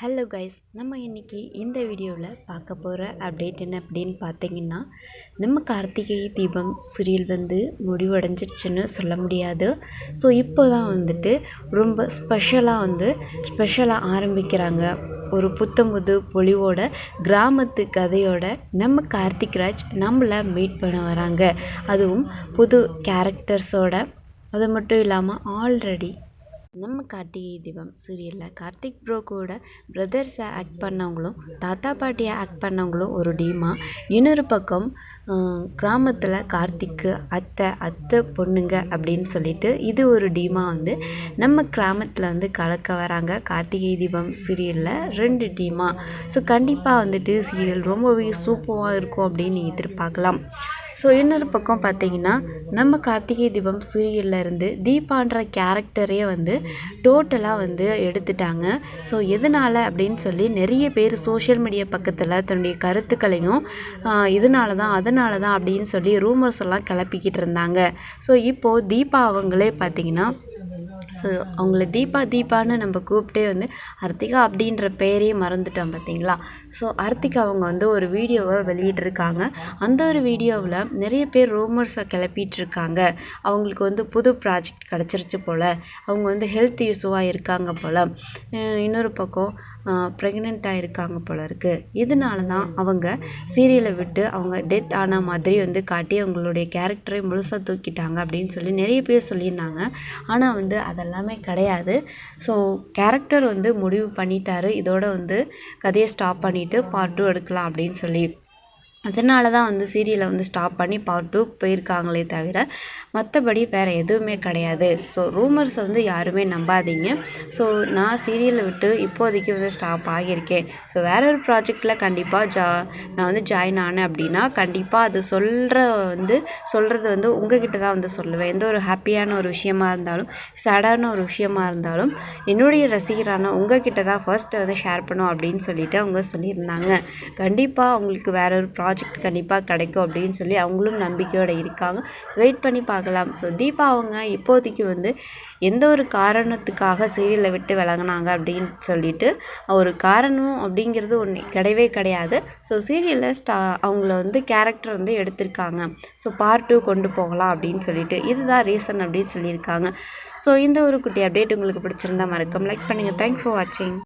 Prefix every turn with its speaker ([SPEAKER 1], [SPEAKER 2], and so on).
[SPEAKER 1] Hello guys நம்ம இன்றைக்கி இந்த வீடியோவில் பார்க்க போகிற அப்டேட் என்ன அப்படின்னு பார்த்தீங்கன்னா நம்ம கார்த்திகை தீபம் சீரியல் வந்து முடிவடைஞ்சிருச்சுன்னு சொல்ல முடியாது. ஸோ இப்போ தான் வந்துட்டு ரொம்ப ஸ்பெஷலாக வந்து ஸ்பெஷலாக ஆரம்பிக்கிறாங்க. ஒரு புத்தமுது பொலிவோட கிராமத்து கதையோட நம்ம கார்த்திக்ராஜ் நம்மளை மீட் பண்ண வராங்க. அதுவும் புது கேரக்டர்ஸோட அது மட்டும் இல்லாமல் ஆல்ரெடி நம்ம கார்த்திகை தீபம் சீரியலில் கார்த்திக் ப்ரோ கூட பிரதர்ஸை ஆக்ட் பண்ணவங்களும் தாத்தா பாட்டியை ஆக்ட் பண்ணவங்களும் ஒரு டீமா இன்னொரு பக்கம் கிராமத்தில் கார்த்திக்கு அத்தை அத்தை பொண்ணுங்க அப்படின்னு சொல்லிட்டு இது ஒரு டீமாக வந்து நம்ம கிராமத்தில் வந்து கலக்க வராங்க. கார்த்திகை தீபம் சீரியலில் ரெண்டு டீமாக ஸோ கண்டிப்பாக வந்துட்டு சீரியல் ரொம்பவே சூப்பராக இருக்கும் அப்படின்னு எதிர்பார்க்கலாம். ஸோ இன்னொரு பக்கம் பார்த்தீங்கன்னா நம்ம கார்த்திகை தீபம் சீரியலில் இருந்து தீபான்ற கேரக்டரே வந்து டோட்டலாக வந்து எடுத்துட்டாங்க. ஸோ எதனால் அப்படின்னு சொல்லி நிறைய பேர் சோஷியல் மீடியா பக்கத்தில் தன்னுடைய கருத்துக்களையும் இதனால தான் அதனால தான் அப்படின்னு சொல்லி ரூமர்ஸ் எல்லாம் கிளப்பிக்கிட்டு இருந்தாங்க. ஸோ இப்போது தீபா அவங்களே பார்த்தீங்கன்னா ஸோ அவங்கள தீபா தீபான்னு நம்ம கூப்பிட்டே வந்து அர்த்திகா அப்படின்ற பேரையே மறந்துட்டோம் பார்த்தீங்களா? ஸோ அர்த்திகா அவங்க வந்து ஒரு வீடியோவை வெளியிட்டிருக்காங்க. அந்த ஒரு வீடியோவில் நிறைய பேர் ரூமர்ஸை கிளப்பிட்டுருக்காங்க. அவங்களுக்கு வந்து புது ப்ராஜெக்ட் கிடச்சிருச்சு போல். அவங்க வந்து ஹெல்த் இஷ்யூவாக இருக்காங்க போல். இன்னொரு பக்கம் ப்ரெக்னென்ட்டாக இருக்காங்க போல இருக்குது இதனால தான் அவங்க சீரியலை விட்டு அவங்க டெத் ஆன மாதிரி வந்து காட்டி அவங்களுடைய கேரக்டரை முழுசாக தூக்கிட்டாங்க அப்படின்னு சொல்லி நிறைய பேர் சொல்லியிருந்தாங்க. ஆனால் வந்து அதெல்லாமே கிடையாது. ஸோ கேரக்டர் வந்து முடிவு பண்ணிட்டாரு. இதோட வந்து கதையை ஸ்டாப் பண்ணிவிட்டு பார்ட் டூ எடுக்கலாம் அப்படின்னு சொல்லி அதனால தான் வந்து சீரியலை வந்து ஸ்டாப் பண்ணி பார்ட் டூ போயிருக்காங்களே தவிர மற்றபடி வேறு எதுவுமே கிடையாது. ஸோ ரூமர்ஸை வந்து யாருமே நம்பாதீங்க. ஸோ நான் சீரியலை விட்டு இப்போதைக்கு வந்து ஸ்டாப் ஆகியிருக்கேன். ஸோ வேற ஒரு ப்ராஜெக்டில் கண்டிப்பாக ஜா நான் வந்து ஜாயின் ஆனேன் அப்படின்னா கண்டிப்பாக அது சொல்கிற வந்து சொல்கிறது வந்து உங்ககிட்ட தான் வந்து சொல்லுவேன். எந்த ஒரு ஹாப்பியான ஒரு விஷயமா இருந்தாலும் சேடான ஒரு விஷயமா இருந்தாலும் என்னுடைய ரசிகரான உங்ககிட்ட தான் ஃபர்ஸ்ட் வந்து ஷேர் பண்ணும் அப்படின்னு சொல்லிட்டு அவங்க சொல்லியிருந்தாங்க. கண்டிப்பாக அவங்களுக்கு வேற ஒரு ப்ராஜெக்ட் ப்ராஜெக்ட் கண்டிப்பாக கிடைக்கும் அப்படின்னு சொல்லி அவங்களும் நம்பிக்கையோடு இருக்காங்க. வெயிட் பண்ணி பார்க்கலாம். ஸோ தீபா அவங்க இப்போதைக்கு வந்து எந்த ஒரு காரணத்துக்காக சீரியலை விட்டு விலகினாங்க அப்படின்னு சொல்லிட்டு ஒரு காரணம் அப்படிங்கிறது ஒன்று கிடையவே கிடையாது. ஸோ சீரியலில் ஸ்டா அவங்கள வந்து கேரக்டர் வந்து எடுத்திருக்காங்க. ஸோ பார்ட் டூ கொண்டு போகலாம் அப்படின்னு சொல்லிட்டு. இதுதான் ரீசன் அப்படின்னு சொல்லியிருக்காங்க. ஸோ இந்த ஒரு குட்டி அப்டேட் உங்களுக்கு பிடிச்சிருந்தா மறக்காம லைக் பண்ணுங்கள் தேங்க்ஸ் ஃபார் வாட்சிங்